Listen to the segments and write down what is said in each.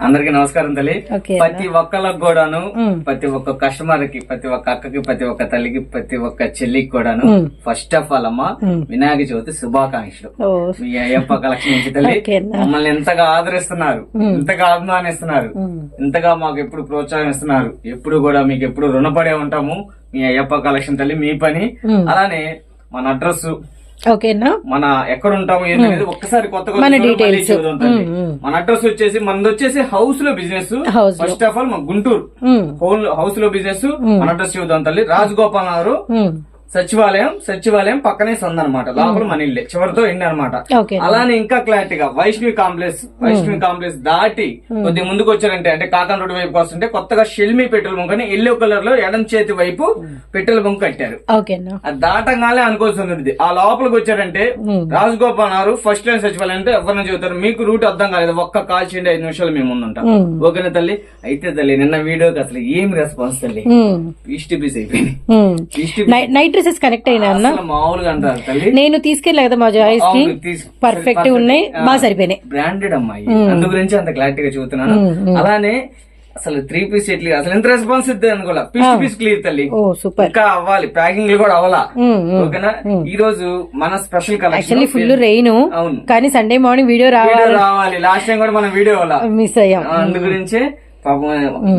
అందరికి నమస్కారం తల్లి ప్రతి ఒక్కళ్ళకి కూడాను. ప్రతి ఒక్క కస్టమర్కి ప్రతి ఒక్క అక్కకి ప్రతి ఒక్క తల్లికి ప్రతి ఒక్క చెల్లికి కూడాను. ఫస్ట్ ఆఫ్ ఆల్ అమ్మా మ్మ్. వినాయక చవితి శుభాకాంక్షలు మీ అయ్యప్ప కలెక్షన్ నుంచి తల్లి. మమ్మల్ని ఎంతగా ఆదరిస్తున్నారు. ఎంతగా అభిమానిస్తున్నారు. ఎంతగా మాకు ఎప్పుడు ప్రోత్సాహిస్తున్నారు ఎప్పుడు కూడా మీకు ఎప్పుడు రుణపడే ఉంటాము మీ అయ్యప్ప కలెక్షన్ తల్లి మీ పని. అలానే మన అడ్రస్ ఓకేనా? మన ఎక్కడ ఉంటాము ఏంటనేది ఒక్కసారి కొత్తగా మన మ్మ్. మన అడ్రస్ వచ్చేసి మనది వచ్చేసి హౌస్లో బిజినెస్. ఫస్ట్ ఆఫ్ ఆల్ మన గుంటూరు. హౌస్లో బిజినెస్ మన అడ్రస్ చూద్దాం తల్లి రాజగోపాల్ నగర్ సచివాలయం సచివాలయం పక్కనే సంద అనమాట లోపల మన ఇల్లే చివరితో ఇండి అనమాట అలానే ఇంకా క్లారిటీగా వైష్ణవి కాంప్లెక్స్ వైష్ణవి కాంప్లెక్స్ దాటి కొద్ది ముందుకు వచ్చారంటే అంటే కాకన్ రోడ్ వైపు వస్తుంటే కొత్తగా షెల్మి పెట్రోల్ బంక్ అని ఎల్లో కలర్లో ఎడం చేతి వైపు పెట్రోల్ బంక్ కట్టారు. అది దాటంగానే అనుకోవాల్సి ఉంది ఆ లోపలికి వచ్చారంటే రాజగోపాల్ గారు ఫస్ట్ లైన్ సచివాలయం అంటే ఎవరిని చెబుతారు. మీకు రూట్ అర్థం కాలేదు. ఒక్క కాల్ చేయండి ఐదు నిమిషాలు మేము ఉమ్, ఓకేనా తల్లి? అయితే తల్లి నిన్న వీడియోకి అసలు ఏం రెస్పాన్స్ తల్లి? ఈస్ట్ పీస్ అయిపోయింది. నైట్ డ్రెస్సెస్ కరెక్ట్ అయినా నేను తీసుకెళ్ళా కదా మా జాయిస్కి. పర్ఫెక్ట్ ఉన్నాయి బాగా సరిపోయినాయి. బ్రాండెడ్ అమ్మాయి. అందు గురించి అంత క్లారిటీగా చూస్తున్నాను అలానే అసలు త్రీ పీస్ ఎట్లీ అసలు ఎంత రెస్పాన్స్ ఇద్దాం అనుకోలే? పీస్ పీస్ క్లియర్ తల్లి. సూపర్. ఇంకా అవ్వాలి ప్యాకింగ్ కూడా అవ్వాలా. ఓకేనా? ఈ రోజు మన స్పెషల్ కలెక్షన్ ఫుల్ రెయిన్ అవును. కానీ సండే మార్నింగ్ వీడియో రావాలి. రావాలి. లాస్ట్ టైం కూడా మనం వీడియో మిస్ అయ్యాం. అందు గురించే పాపం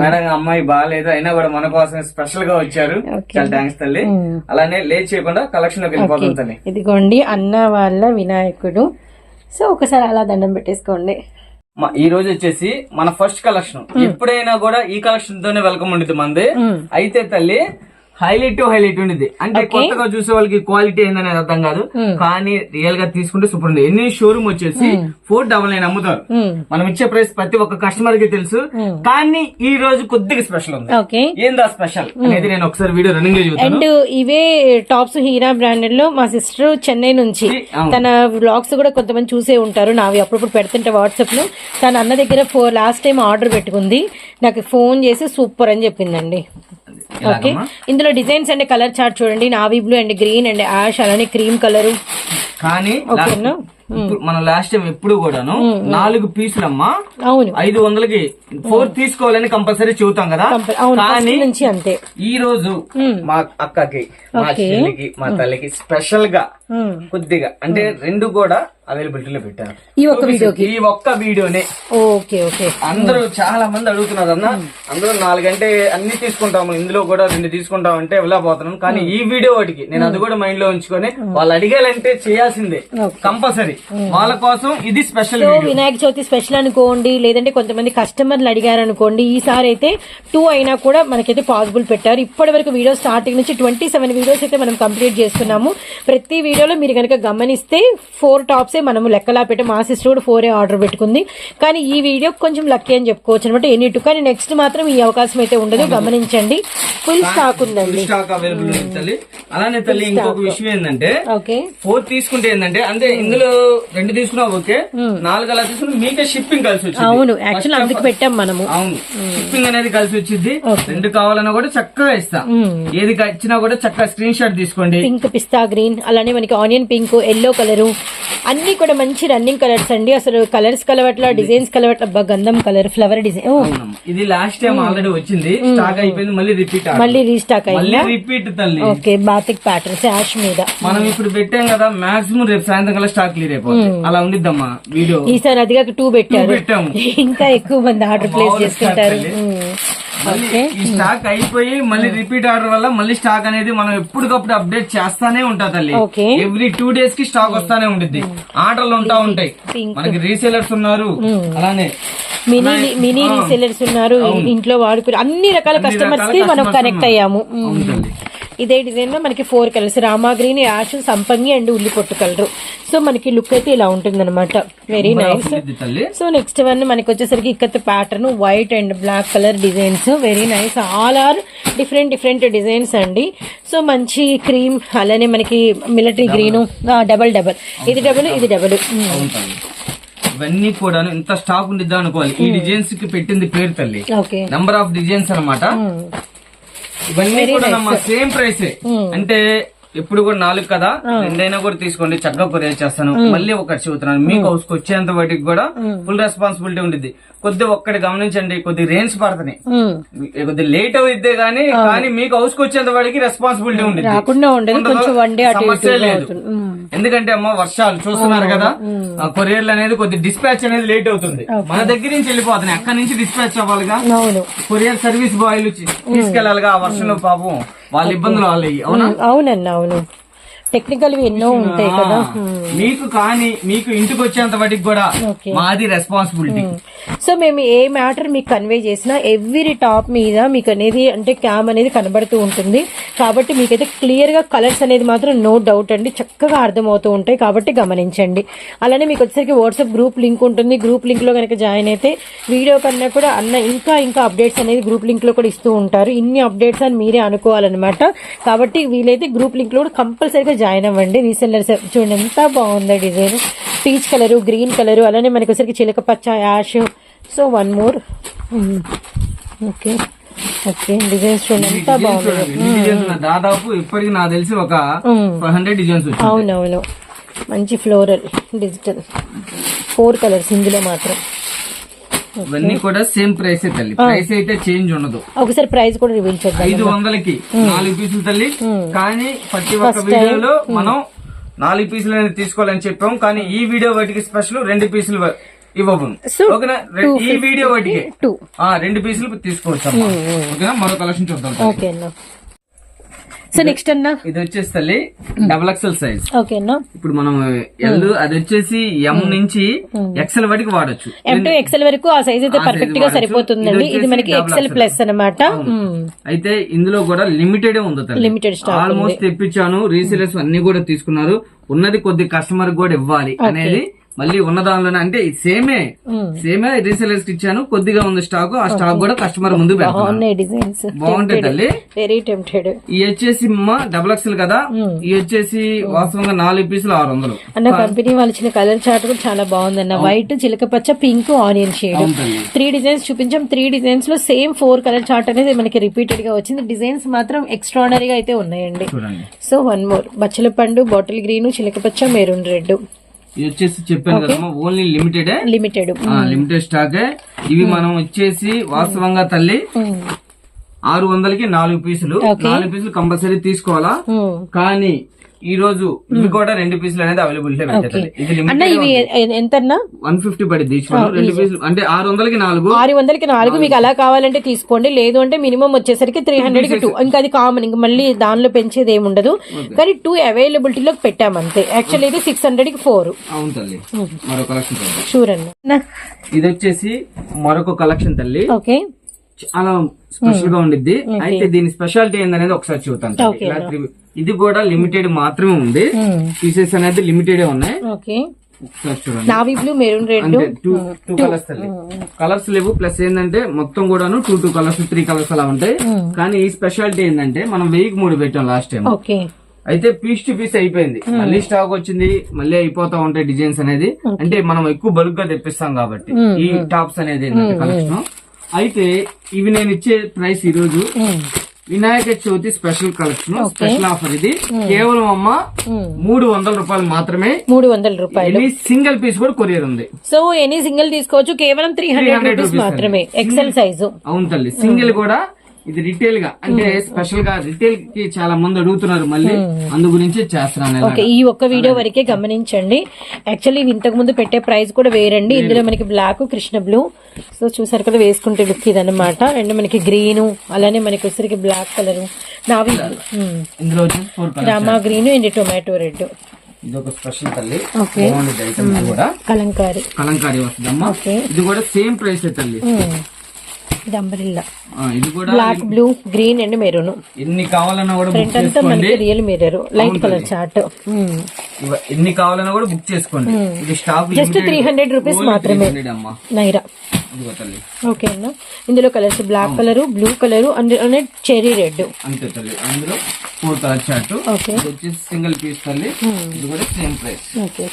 మేడం అమ్మాయి బాగాలేదు అయినా కూడా మన కోసం స్పెషల్గా వచ్చారు. చాలా థ్యాంక్స్ తల్లి. అలానే లేట్ చేయకుండా కలెక్షన్లోకి వెళ్ళిపోతుంది తల్లి. ఇదిగోండి అన్న వాళ్ళ వినాయకుడు. సో ఒకసారి అలా దండం పెట్టేసుకోండి. ఈ రోజు వచ్చేసి మన ఫస్ట్ కలెక్షన్ ఎప్పుడైనా కూడా ఈ కలెక్షన్ తోనే వెల్కమ్ ఉండేది మంది. అయితే తల్లి హైలైట్ హైలైట్ ఉండేది అంటే కొత్తగా చూసే వాళ్ళకి క్వాలిటీ ఏందనేది అర్థం కాదు. కానీ రియల్గా తీసుకుంటే సూపర్ ఉంది ఎన్ని షోరూమ్ వచ్చేసి ఫోర్ డబల్ నైన్ అమ్ముతారు. మనం ఇచ్చే ప్రైస్ ప్రతి ఒక్క కస్టమర్కి తెలుసు. కానీ ఈ రోజు కొద్దిగా స్పెషల్ ఉంది. ఏందా స్పెషల్ అనేది నేను ఒకసారి వీడియో రన్నింగ్లో అండ్ ఇవే టాప్స్ హీరా బ్రాండెడ్లో మా సిస్టర్ చెన్నై నుంచి. తన వ్లాగ్స్ కూడా కొంతమంది చూసే ఉంటారు. నావి అప్పుడప్పుడు పెడుతుంటే వాట్సాప్లో. తన అన్న దగ్గర ఫోర్ లాస్ట్ టైం ఆర్డర్ పెట్టుకుంది. నాకు ఫోన్ చేసి సూపర్ అని చెప్పిందండి. ఓకే. ఇందులో డిజైన్స్ అండ్ కలర్ చార్ట్ చూడండి. Navy blue and green and ash అలానే క్రీమ్ కలర్. కానీ ఓకేనా మనం లాస్ట్ టైం ఎప్పుడు కూడాను నాలుగు పీసులమ్మా. అవును. ఐదు వందలకి ఫోర్ తీసుకోవాలని కంపల్సరీ చెబుతాం కదా. కానీ అంతే. ఈ రోజు మా అక్కకి మా చెల్లికి మా తల్లికి స్పెషల్గా. కొద్దిగా. అంటే రెండు కూడా అవైలబిలిటీలో పెట్టారు. ఈ ఒక్క వీడియోకి? ఈ ఒక్క వీడియోనే. Okay okay. అందరూ చాలా మంది అడుగుతున్నారు అన్న. అందరూ నాలుగంటే అన్ని తీసుకుంటాము ఇందులో కూడా రెండు తీసుకుంటాం అంటే ఇలా పోతున్నాం? కానీ ఈ వీడియో వాటికి నేను అది కూడా మైండ్లో ఉంచుకొని వాళ్ళు అడిగాలంటే చేయాల్సిందే. కంపల్సరీ. వాళ్ళ కోసం ఇది special video Vinayaka Chavithi special అనుకోండి లేదంటే కొంతమంది కస్టమర్లు అడిగారు అనుకోండి ఈసారి అయితే టూ అయినా కూడా మనకైతే పాసిబుల్ పెట్టారు. ఇప్పటి వరకు వీడియో స్టార్టింగ్ నుంచి ట్వంటీ సెవెన్ వీడియోస్ అయితే మనం కంప్లీట్ చేస్తున్నాము. ప్రతి వీడియోలో మీరు కనుక గమనిస్తే ఫోర్ టాప్సే మనము లెక్కలా పెట్టి. మా సిస్టర్ కూడా ఫోరే ఆర్డర్ పెట్టుకుంది. కానీ ఈ వీడియో కొంచెం లక్కీ అని చెప్పుకోవచ్చు అనమాట. ఎనీ టూ కానీ నెక్స్ట్ మాత్రం ఈ అవకాశం అయితే ఉండదు. గమనించండి. ఫుల్ స్టాక్ ఉందండి. స్టాక్ అవైలబుల్ తల్లి. అలానే తల్లి ఇంకొక విషయం ఏంటంటే ఓకే. ఫోర్ తీసుకుంటే ఏంటంటే అంటే ఇందులో రెండు తీసుకున్నా ఓకే. నాలుగు అలా తీసుకున్నా మీకే షిప్పింగ్ కలిసి వచ్చింది. అవును. యాక్చువల్ అందుకు పెట్టాం మనము. అవును. షిప్పింగ్ అనేది కలిసి వచ్చింది. రెండు కావాలన్నా కూడా చక్కగా ఇస్తా. ఏది ఇచ్చినా కూడా చక్కగా స్క్రీన్ షాట్ తీసుకోండి. పింక్ పిస్తా గ్రీన్ అలానే మనకి ఆనియన్ పింక్ ఎల్లో కలరు అన్ని కూడా మంచి రన్నింగ్ కలర్స్ అండి. అసలు కలర్స్ కలవట్ల డిజైన్స్ కలవట్ల. అబ్బా, గంధం కలర్ ఫ్లవర్ డిజైన్. ఇది లాస్ట్ టైం ఆల్రెడీ వచ్చింది. స్టాక్ అయిపోయింది మళ్ళీ రిపీట్ మళ్ళీ రీస్టాక్ మళ్ళీ అయిందా రిపీట్ తల్లి. ఓకే బాతిక్ ప్యాటర్న్స్ యాష్ మీద. మనం ఇప్పుడు పెట్టాం కదా మాక్సిమం రేపు సాయంత్రం కల్లా స్టాక్ క్లియర్ అయిపోతుంది అలా ఉండిద్దమ్మా వీడియో ఈసారి అదిగా టూ పెట్టారు. ఇంకా ఎక్కువ మంది ఆర్డర్ ప్లేస్ చేసుకుంటారు. ఈ స్టాక్ అయిపోయి మళ్ళీ రిపీట్ ఆర్డర్ వల్ల మళ్ళీ స్టాక్ అనేది మనం ఎప్పటికప్పుడు అప్డేట్ చేస్తానే ఉంటా తల్లి. ఎవ్రీ టూ డేస్కి స్టాక్ వస్తానే ఉంటుంది ఆర్డర్లు ఉంటా ఉంటాయి. మనకి రీసేలర్స్ ఉన్నారు. అలానే. మినీ మినీ రీసెలర్స్ ఉన్నారు. ఇంట్లో వాడుకుని అన్ని రకాల కస్టమర్స్కి మనం కనెక్ట్. అయ్యాము. ఇదే డిజైన్లో మనకి four colours. Rama green ash సంపంగి అండ్ ఉల్లి పొట్టు కలర్. సో మనకి లుక్ అయితే ఇలా ఉంటుంది అనమాట very nice so next one మనకి వచ్చేసరికి ikat pattern white and black colour designs very nice all are different different designs అండి. సో మంచి క్రీమ్ అలానే మనకి మిలిటరీ గ్రీన్ డబల్ డబల్ ఇది డబల్ ఇది డబల్ తల్లి. ఇవన్నీ కూడా ఇంత స్టాక్ ఉండిద్దా అనుకోవాలి. ఈ డిజైన్స్కి పెట్టింది పేరు తల్లి. ఓకే నంబర్ ఆఫ్ డిజైన్స్ అన్నమాట. ఇవన్నీ కూడా సేమ్ ప్రైస్ అంటే ఎప్పుడు కూడా నాలుగు కదా? రెండైనా కూడా తీసుకోండి. చక్కగా కొరియర్ చేస్తాను. మళ్ళీ ఒకటి చెబుతున్నాను మీకు హౌస్కి వచ్చేంత వాటికి కూడా ఫుల్ రెస్పాన్సిబిలిటీ ఉంటుంది కొద్ది ఒక్కటి గమనించండి. కొద్ది రేంజ్ పడుతున్నాయి ఉమ్. కొద్ది లేట్ అవుద్ది కానీ కానీ మీకు హౌస్కి వచ్చేంత వాడికి రెస్పాన్సిబిలిటీ ఉంటుంది సమస్య లేదు. అవుతుంది. ఎందుకంటే అమ్మ వర్షాలు చూస్తున్నారు కదా కొరియర్లు అనేది కొద్ది డిస్పాచ్ అనేది లేట్ అవుతుంది. మన దగ్గర నుంచి వెళ్ళిపోతున్నాయి. అక్కడ నుంచి డిస్పాచ్ అవ్వాలిగా. కొరియర్ సర్వీస్ బాయ్లు తీసుకెళ్ళాలిగా ఆ వర్షంలో పాపం. వాళ్ళ ఇబ్బందులు వాళ్ళవి అవునా? అవునన్న అవును. టెక్నికల్ ఎన్నో ఉంటాయి కదా. మీకు కానీ మీకు ఇంటికి వచ్చేంత వాటికి కూడా. మాది రెస్పాన్సిబిలిటీ సో మేము ఏ మ్యాటర్ మీకు కన్వే చేసినా ఎవ్రీ టాప్ మీద మీకు అనేది అంటే క్యామ్ అనేది కనబడుతూ ఉంటుంది. కాబట్టి మీకైతే క్లియర్గా కలర్స్ అనేది మాత్రం నో డౌట్ అండి. చక్కగా అర్థమవుతూ ఉంటాయి. కాబట్టి గమనించండి. అలానే మీకు వచ్చేసరికి వాట్సాప్ గ్రూప్ లింక్ ఉంటుంది. గ్రూప్ లింక్లో కనుక జాయిన్ అయితే వీడియో కన్నా కూడా అన్న ఇంకా ఇంకా అప్డేట్స్ అనేది గ్రూప్ లింక్లో కూడా ఇస్తూ ఉంటారు. ఇన్ని అప్డేట్స్ అని మీరే అనుకోవాలన్నమాట. కాబట్టి వీలైతే గ్రూప్ లింక్లో కూడా కంపల్సరీగా జాయిన్ అవ్వండి. రీసెల్లర్స్ చూడండి ఎంత బాగుంది design peach colour green colour అలానే మనకి వచ్చరికి చిలక పచ్చ ash so one more okay okay designs ఎంత బాగుంది ఉన్నాయి. దాదాపు ఇప్పటికి నాకు తెలిసి ఒక ఫైవ్ హండ్రెడ్ డిజైన్స్ అవునవును. మంచి ఫ్లోరల్ డిజిటల్ ఫోర్ కలర్స్ ఇందులో మాత్రం. ఇవన్నీ కూడా సేమ్ ప్రైస్ తల్లి. ప్రైస్ అయితే చేంజ్ ఉండదు. ఒకసారి ప్రైస్ కూడా రివీల్ చేద్దాం ఐదు వందలకి నాలుగు పీసులు తల్లి. కానీ ప్రతి ఒక్క వీడియోలో మనం నాలుగు పీసులు అనేది తీసుకోవాలని చెప్పాం. కానీ ఈ వీడియో వాటికి స్పెషల్ రెండు పీసులు ఇవ్వము So, ఓకేనా? ఈ వీడియో వాటికి. టూ ఆ రెండు పీసులు తీసుకోవచ్చు అమ్మా. ఓకేనా? మరో కలెక్షన్ చూద్దాం సో నెక్స్ట్ అన్న. ఇది వచ్చేసి తల్లి డబుల్ ఎక్సెల్ సైజ్ ఓకే అన్న. ఇప్పుడు మనం ఎల్ అది వచ్చేసి ఎం నుంచి ఎక్సెల్ వరకు వాడచ్చు. ఎం టు ఎక్సెల్ వరకు ఆ సైజ్ అయితే పర్ఫెక్ట్గా. సరిపోతుందండి. ఇది మనకి ఎక్సెల్ ప్లస్ అనమాట అయితే ఇందులో కూడా లిమిటెడ్ ఉంది తల్లి. లిమిటెడ్ ఆల్మోస్ట్ తెప్పించాను. రీసేలర్స్ అన్ని కూడా తీసుకున్నారు. ఉన్నది కొద్ది కస్టమర్ కూడా ఇవ్వాలి అనేది మళ్ళీ ఉన్న దానిలోనే అంటే సేమే సేమే రీసేలర్స్ ఇచ్చాను. కొద్దిగా ఉంది స్టాక్ ఆ స్టాక్ కూడా కస్టమర్ ముందు బాగుంటాయి తల్లి. వెరీ టెంప్టెడ్ ఈ వచ్చేసి మా డబుల్ ఎక్స్ఎల్ కదా? ఈ వచ్చేసి వాస్తవంగా నాలుగు పీసులు ఆరు వందలు. అన్న కంపెనీ వాళ్ళు ఇచ్చిన కలర్ చార్ట్ కూడా చాలా బాగుందన్న వైట్ చిలక పచ్చ pink onion shade three designs చూపించాం. త్రీ డిజైన్స్లో సేమ్ ఫోర్ కలర్ చార్ట్ అనేది మనకి రిపీటెడ్గా వచ్చింది. డిజైన్స్ మాత్రం ఎక్స్ట్రాడనరీగా అయితే ఉన్నాయండి. సో వన్ మోర్ బచ్చల పండు బాటిల్ గ్రీన్ చిలక పచ్చ మెరూన్ రెడ్ ఇది వచ్చేసి చెప్పాను కదమ్మా only limited limited limited stock ఇవి మనం వచ్చేసి వాస్తవంగా తల్లి ఆరు వందలకి నాలుగు పీసులు. నాలుగు పీసులు కంపల్సరీ తీసుకోవాలా? కానీ ఈ రోజు ఇవి కూడా రెండు పీసులు అనేది అవైలబిలిటీ ఇది ఎ- ఎంత అన్న వన్ ఫిఫ్టీ పడింది. రెండు పీసులు అంటే ఆరు వందలకి నాలుగు. ఆరు వందలకి నాలుగు మీకు అలా కావాలంటే తీసుకోండి. లేదు అంటే మినిమం వచ్చేసరికి త్రీ హండ్రెడ్కి టూ ఇంకా అది కామన్ ఇంకా మళ్ళీ దానిలో పెంచేది ఏమి ఉండదు. కానీ టూ అవైలబిలిటీలో పెట్టాం అంతే. యాక్చువల్లీ ఇది సిక్స్ హండ్రెడ్కి ఫోర్ అవును తల్లి. మరో కలెక్షన్ చూద్దాం. షూర్ అన్న ఇది వచ్చేసి మరొక కలెక్షన్ తల్లి. ఓకే. చాలా స్పెషల్గా ఉండిద్ది. అయితే దీని స్పెషాలిటీ ఏందనేది ఒకసారి చూద్దాం ఇది కూడా లిమిటెడ్ మాత్రమే ఉంది. పీసెస్ అనేది లిమిటెడ్ ఉన్నాయి. ఓకే ఒకసారి చూడండి. నావీ బ్లూ మెరూన్ రెడ్ అంటే టూ కలర్స్ కలర్స్ లేవు ప్లస్ ఏంటంటే మొత్తం కూడాను two two colours three colours అలా ఉంటాయి. కానీ ఈ స్పెషాలిటీ ఏంటంటే మనం వెయ్యికి మూడు పెట్టాం లాస్ట్ టైం అయితే పీస్ టు పీస్ అయిపోయింది. మళ్ళీ స్టాక్ వచ్చింది మళ్ళీ అయిపోతా ఉంటాయి డిజైన్స్ అనేది. అంటే మనం ఎక్కువ బల్క్గా తెప్పిస్తాం కాబట్టి. ఈ టాప్స్ అనేది కలెక్షన్ అయితే ఇవి నేను ఇచ్చే ప్రైస్ ఈ రోజు Vinayaka Chavithi special collection special offer ఇది. కేవలం అమ్మ మూడు వందల రూపాయలు మాత్రమే. మూడు వందల రూపాయలు. సింగిల్ పీస్ కూడా కొరియర్ ఉంది. సో ఎనీ సింగిల్ తీసుకోవచ్చు కేవలం త్రీ హండ్రెడ్ 300 రూపీస్ మాత్రమే ఎక్సెల్ సైజు అవును తల్లి. సింగిల్ కూడా ఇది రిటైల్గా. అంటే స్పెషల్గా రిటైల్కి చాలా మంది అడుగుతున్నారు మళ్ళీ. అందు గురించి చేస్తున్నాను. ఓకే ఈ ఒక్క వీడియో వరకే గమనించండి. యాక్చువల్లీ ఇంతకు ముందు పెట్టే ప్రైస్ కూడా వేరండి. ఇందులో మనకి బ్లాక్ కృష్ణ బ్లూ సో చూసారు కదా వేసుకుంటే లుక్ ఇదన్నమాట. అండ్ మనకి గ్రీన్ అలానే మనకి వచ్చరికి బ్లాక్ కలర్ నావి ఇందులో Rama green and tomato red ఇది ఒక స్పెషల్ తల్లి. ఐటమ్ కూడా. కలంకారీ. కలంకారీ వస్తుందమ్మా. ఇది కూడా సేమ్ ప్రైస్ తల్లి. ఇది అంబరిల్లా ఇది కూడా black blue green and maroon ఎన్ని కావాలన్నా కూడా ఫ్రంట్ అంతా మనకి real mirror light colour chart ఎన్ని కావాలన్నా కూడా బుక్ చేసుకోండి. ఇది stock just three hundred rupees మాత్రమే. నైరా ఓకే అన్న. ఇందులో colours black colour blue colour and cherry red అంతే తల్లి. అందులో ఫోర్ కలర్ చార్ట్ ఓకే వచ్చేసి సింగిల్ పీస్ తల్లి. ఇది కూడా సేమ్ ప్రైస్ ఓకే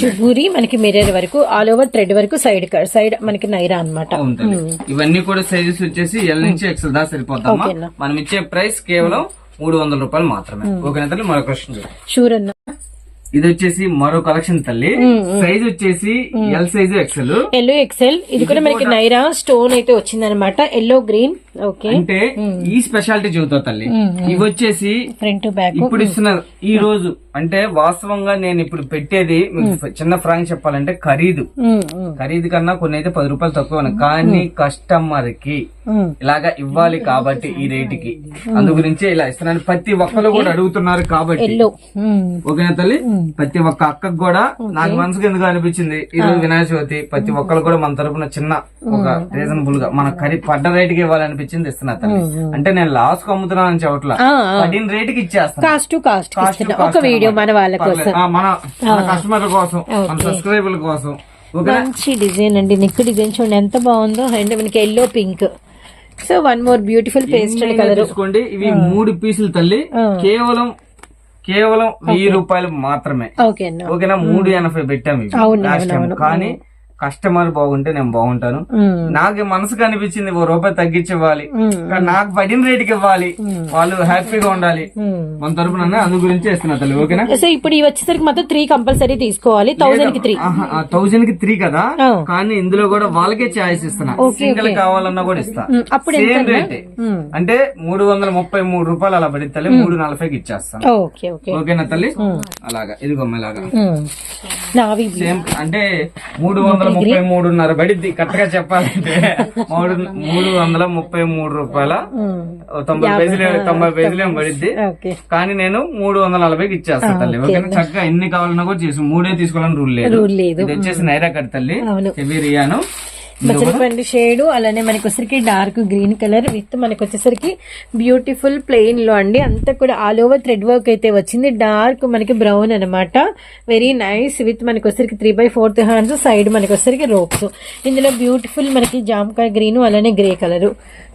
షుగూరి మనకి మిర్రర్ వరకు ఆల్ ఓవర్ థ్రెడ్ వరకు సైడ్ సైడ్ మనకి నైరా అన్నమాట. ఉంటుంది ఇవన్నీ కూడా సైజెస్ వచ్చేసి ఎల్ నుంచి ఎక్సెల్ దా సరిపోతామా ఓకేనా. మనం ఇచ్చే ప్రైస్ కేవలం మూడు వందల రూపాయలు మాత్రమే. ఓకేనా తల్లి? మరో క్వశ్చన్ షూర్ అన్న. ఇది వచ్చేసి మరో కలెక్షన్ తల్లి. సైజ్ వచ్చేసి L size XL yellow XL ఇది కూడా మనకి నైరా స్టోన్ అయితే వచ్చింది అనమాట ఎల్లో గ్రీన్ ఓకే అంటే ఈ స్పెషాలిటీ చెబుతా తల్లి. ఇవి వచ్చేసి ఫ్రంట్ బ్యాక్ ఇప్పుడు ఇస్తున్న ఈ రోజు అంటే వాస్తవంగా నేను ఇప్పుడు పెట్టేది మీకు చిన్న ఫ్రాంక్ చెప్పాలంటే ఖరీదు. ఖరీదు కన్నా కొన్ని అయితే పది రూపాయలు తక్కువ. కానీ కస్టమర్కి ఇలాగా ఇవ్వాలి కాబట్టి ఈ రేటుకి. అందు గురించే ఇలా ఇస్తున్నాను. ప్రతి ఒక్కరు కూడా అడుగుతున్నారు కాబట్టి. ఓకేనా తల్లి? ప్రతి ఒక్క అక్కకు కూడా నాకు మనసుకు ఎందుకు అనిపించింది? ఈ రోజు వినాయక చవితి ప్రతి ఒక్కరు కూడా మన తరపున చిన్న ఒక రీజనబుల్గా మన ఖరీ పడ్డ రేటుకి ఇవ్వాలనిపించింది ఇస్తున్నా తల్లి. అంటే నేను లాస్కు అమ్ముతున్నాను అని చెప్పట్లా పడిన రేటుకి ఇచ్చేస్తాను cost to cost Cost to ఒక cost వీడియో మన వాళ్ళ పర్లేదు. కోసం. మన మన కస్టమర్ల కోసం మన సబ్స్క్రైబర్ల కోసం. ఓకేనా? మంచి డిజైన్ అండి. నెక్ డిజైన్ చూడండి. ఎంత బాగుందో. అండ్ మనకి yellow pink. So one more beautiful pastel colour తీసుకోండి. ఇవి మూడు పీసులు తల్లి. కేవలం కేవలం వెయ్యి రూపాయలు మాత్రమే. ఓకేనా మూడు ఎనభై పెట్టాము కానీ కస్టమర్ బాగుంటే నేను బాగుంటాను. నాకు మనసుకు అనిపించింది ఓ రూపాయి తగ్గించివ్వాలి. నాకు పడిన రేటుకి ఇవ్వాలి. వాళ్ళు హ్యాపీగా ఉండాలి. మన తరపున అందు గురించి ఇస్తున్నా తల్లి ఓకేనా? సో ఇప్పుడు వచ్చేసరికి మాత్రం త్రీ కంపల్సరీ తీసుకోవాలి. థౌసండ్కి త్రీ థౌజండ్కి త్రీ కదా. కానీ ఇందులో కూడా వాళ్ళకే ఛాయిస్ ఇస్తున్నా. సింగిల్ కావాలన్నా కూడా ఇస్తా. అప్పుడు సేమ్ రేటే అంటే మూడు వందల ముప్పై మూడు రూపాయలు అలా పడి తల్లి మూడు నలభైకి ఇచ్చేస్తాను. Okay okay. ఓకేనా తల్లి? అలాగా ఇదిగోమ్మ ఇలాగా నావి సేమ్ అంటే మూడు వందల ముప్పై మూడున్నర పడిద్ది. కరెక్ట్గా చెప్పాలంటే. మూడు మూడు వందల ముప్పై మూడు రూపాయల తొంభై పేజీలు తొంభై పేజీలు ఏం పడిద్ది. ఓకే. కానీ నేను మూడు వందల నలభైకి ఇచ్చేస్తాను తల్లి. ఓకేనా? చక్కగా ఎన్ని కావాలన్నా కూడా చేసి. మూడే తీసుకోవాలని రూల్ లేదు. రూల్ లేదు. ఇది వచ్చేసి నైరా కట్ తల్లి. హెవీ రియాను బచ్చలపండు షేడ్ అలానే మనకి వచ్చేసరికి డార్క్ గ్రీన్ కలర్ విత్ మనకి వచ్చేసరికి బ్యూటిఫుల్ ప్లెయిన్లో అండి. అంతా కూడా ఆల్ ఓవర్ థ్రెడ్ వర్క్ అయితే వచ్చింది. డార్క్ మనకి బ్రౌన్ అన్నమాట. వెరీ నైస్ విత్ మనకి వచ్చేసరికి three by fourth hands side మనకి వచ్చేసరికి రోప్స్. ఇందులో బ్యూటిఫుల్ మనకి జామకాయ గ్రీన్ అలానే grey colour.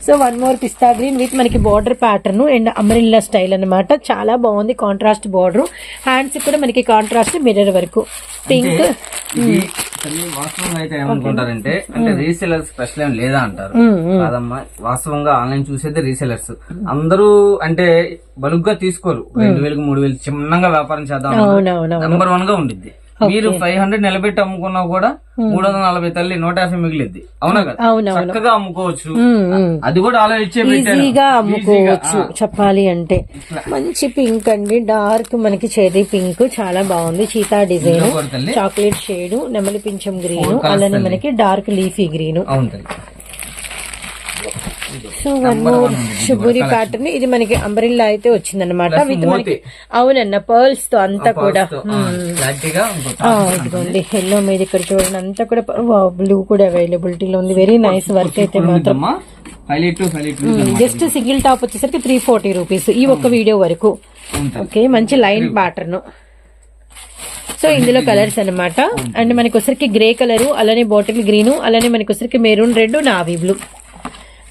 So one more pista green with మనకి border pattern and umbrella style అన్నమాట. చాలా బాగుంది కాంట్రాస్ట్ బార్డర్ హ్యాండ్స్ కూడా మనకి కాంట్రాస్ట్ మిర్రర్ వరకు. పింక్ వాస్తవంగా అయితే ఏమనుకుంటారంటే అంటే రీసెలర్స్ స్పెషల్ ఏం లేదా అంటారు. కాదమ్మా వాస్తవంగా ఆన్లైన్ చూసేది రీసెలర్స్ అందరూ అంటే బలుగ్గా తీసుకోరు. రెండు వేలకు మూడు వేలు చిన్నగా వ్యాపారం చేద్దాం నెంబర్ వన్గా ఉండిద్ది. మీరు ఫైవ్ హండ్రెడ్ నిలబెట్టి అమ్ముకున్నా కూడా మూడు వందల నలభై తల్లి నూట యాభై మిగిలిద్ది అవునా కదా? చక్కగా అమ్ముకోవచ్చు. ఉమ్, ఉమ్. అది కూడా ఆలోచించే ఈజీగా అమ్ముకోవచ్చు చెప్పాలి అంటే. మంచి పింక్ అండి. డార్క్ మనకి చెర్రీ పింక్ చాలా బాగుంది. చీతా డిజైన్ చాక్లెట్ షేడ్ నెమలి పింఛం గ్రీన్ అలానే మనకి dark leafy green so one more షుగూరి pattern ఇది మనకి అంబరిల్లా అయితే వచ్చిందన్నమాట. Plus విత్ మనకి. అవునన్న పర్ల్స్తో అంతా కూడా. ఇదిగోండి ఎల్లో మీద ఇక్కడ చూడండి అంతా కూడా బ్లూ కూడా అవైలబిలిటీలో ఉంది. వెరీ నైస్ వర్క్ అయితే మాత్రం. జస్ట్ సింగిల్ టాప్ వచ్చేసరికి త్రీ ఫార్టీ రూపీస్ ఈ ఒక్క వీడియో వరకు. ఓకే మంచి లైన్ ప్యాటర్న్ సో ఇందులో కలర్స్ అన్నమాట. అండ్ మనకి వచ్చరికి గ్రే కలర్ అలానే బాటిల్ గ్రీన్ అలానే మనకి వచ్చరికి maroon red navy blue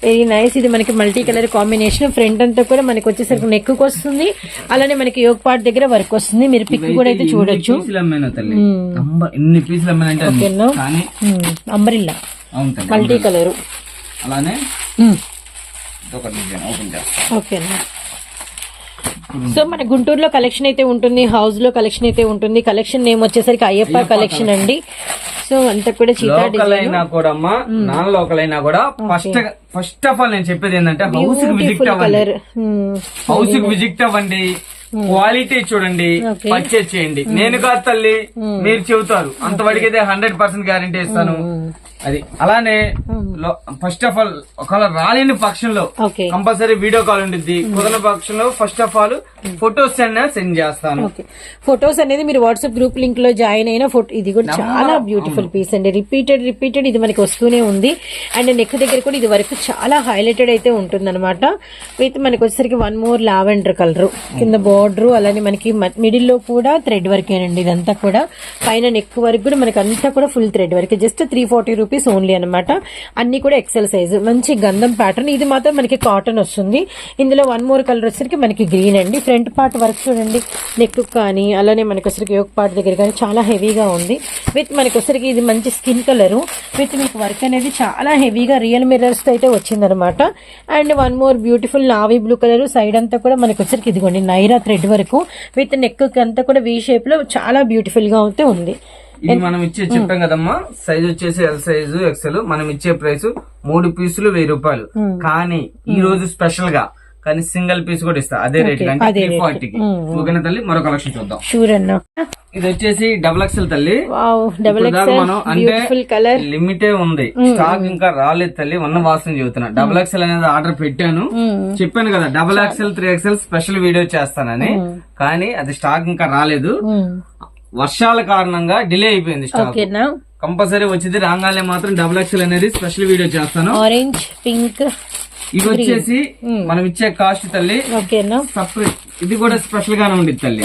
very nice ఇది మనకి మల్టీ కలర్ కాంబినేషన్ ఫ్రంట్ అంతా కూడా మనకి వచ్చేసరికి నెక్ వస్తుంది. అలానే మనకి యోగ్ పార్ట్ దగ్గర వర్క్ వస్తుంది. మీరు పిక్ కూడా అయితే చూడొచ్చు. అంబరిల్లా మల్టీ కలర్ అలానే చేస్తాను ఓకేనా? సో మన గుంటూరులో కలెక్షన్ అయితే ఉంటుంది హౌస్లో కలెక్షన్ అయితే ఉంటుంది. కలెక్షన్ నేమ్ వచ్చేసరికి అయ్యప్ప కలెక్షన్ అండి. సో అంతా కూడా లోకల్ అయినా కూడా అమ్మా నాన్ లోకల్ అయినా కూడా ఫస్ట్ ఫస్ట్ ఆఫ్ ఆల్ నేను చెప్పేది ఏంటంటే హౌస్కి విజిట్ అవ్వండి. కలర్ హౌస్కి విజిట్ అవ్వండి. క్వాలిటీ చూడండి. పర్చేజ్ చేయండి. నేను కాదు తల్లి మీరు చెబుతారు. అంతవరకు అయితే హండ్రెడ్ పర్సెంట్ గ్యారంటీ ఇస్తాను. అది అలానే ఫస్ట్ ఆఫ్ ఆల్ ఒకవేళ రాలేని పక్షంలో కంపల్సరీ వీడియో కాల్ ఉండిద్ది. కుదరని పక్షంలో first of all photos send చేస్తాను. ఫొటోస్ అనేది మీరు వాట్సాప్ గ్రూప్ లింక్లో జాయిన్ అయిన ఫోటో ఇది కూడా చాలా బ్యూటిఫుల్ పీస్ అండి. రిపీటెడ్ రిపీటెడ్ ఇది మనకి వస్తూనే ఉంది. అండ్ నెక్ దగ్గర కూడా ఇది వరకు చాలా హైలైటెడ్ అయితే ఉంటుంది అనమాట విత్ మనకి వచ్చేసరికి వన్ మోర్ లావెండర్ కలర్ కింద బార్డర్ అలానే మనకి మిడిల్లో కూడా థ్రెడ్ వర్కేనండి ఇదంతా కూడా. పైన నెక్ వరకు కూడా మనకి అంతా కూడా full thread work just three forty rupees only అనమాట అన్ని కూడా ఎక్సెల్ సైజ్ మంచి గంధం ప్యాటర్న్ ఇది మాత్రం మనకి కాటన్ వస్తుంది. ఇందులో వన్ మోర్ కలర్ వచ్చేసరికి మనకి గ్రీన్ అండి. ఫ్రంట్ పార్ట్ వర్క్ చూడండి. నెక్ కానీ అలానే మనకి వచ్చరికి యోగ పార్ట్ దగ్గర కానీ చాలా హెవీగా ఉంది. విత్ మనకి వచ్చరికి ఇది మంచి స్కిన్ కలర్ విత్ మీకు వర్క్ అనేది చాలా హెవీగా రియల్ మిర్రర్స్తో అయితే వచ్చిందనమాట and one more beautiful navy blue colour side అంతా కూడా మనకి వచ్చరికి ఇదిగోండి నైరా థ్రెడ్ వరకు. విత్ నెక్ అంతా కూడా వీ షేప్లో చాలా బ్యూటిఫుల్గా అయితే ఉంది. ఇది మనం ఇచ్చే చెప్పాం కదమ్మా. సైజ్ వచ్చేసి ఎల్ సైజు ఎక్సెల్ మనం ఇచ్చే ప్రైస్ మూడు పీసులు వెయ్యి రూపాయలు. కానీ ఈ రోజు స్పెషల్గా కానీ సింగిల్ పీస్ కూడా ఇస్తా. అదే రేట్ అంటే. ఫార్టీకి ఓకేనా తల్లి మరో కలెక్షన్ చూద్దాం. షూర్ అన్న ఇది వచ్చేసి డబుల్ ఎక్సెల్ తల్లి. డబుల్ మనం అంటే లిమిటే ఉంది. స్టాక్ ఇంకా రాలేదు తల్లి ఉన్న వాసన చెబుతున్నా. డబుల్ ఎక్సెల్ అనేది ఆర్డర్ పెట్టాను. చెప్పాను కదా double XL three XL special video చేస్తానని. కానీ అది స్టాక్ ఇంకా రాలేదు. వర్షాల కారణంగా డిలే అయిపోయింది ఓకేనా కంపల్సరీ వచ్చింది. రాగానే మాత్రం డబుల్ ఎక్సెల్ అనేది స్పెషల్ వీడియో చేస్తాను. ఆరెంజ్ పింక్ ఇది వచ్చేసి మనం ఇచ్చే కాస్ట్ తల్లి ఓకేనా సపరేట్ ఇది కూడా స్పెషల్ గానే ఉండిద్ది తల్లి.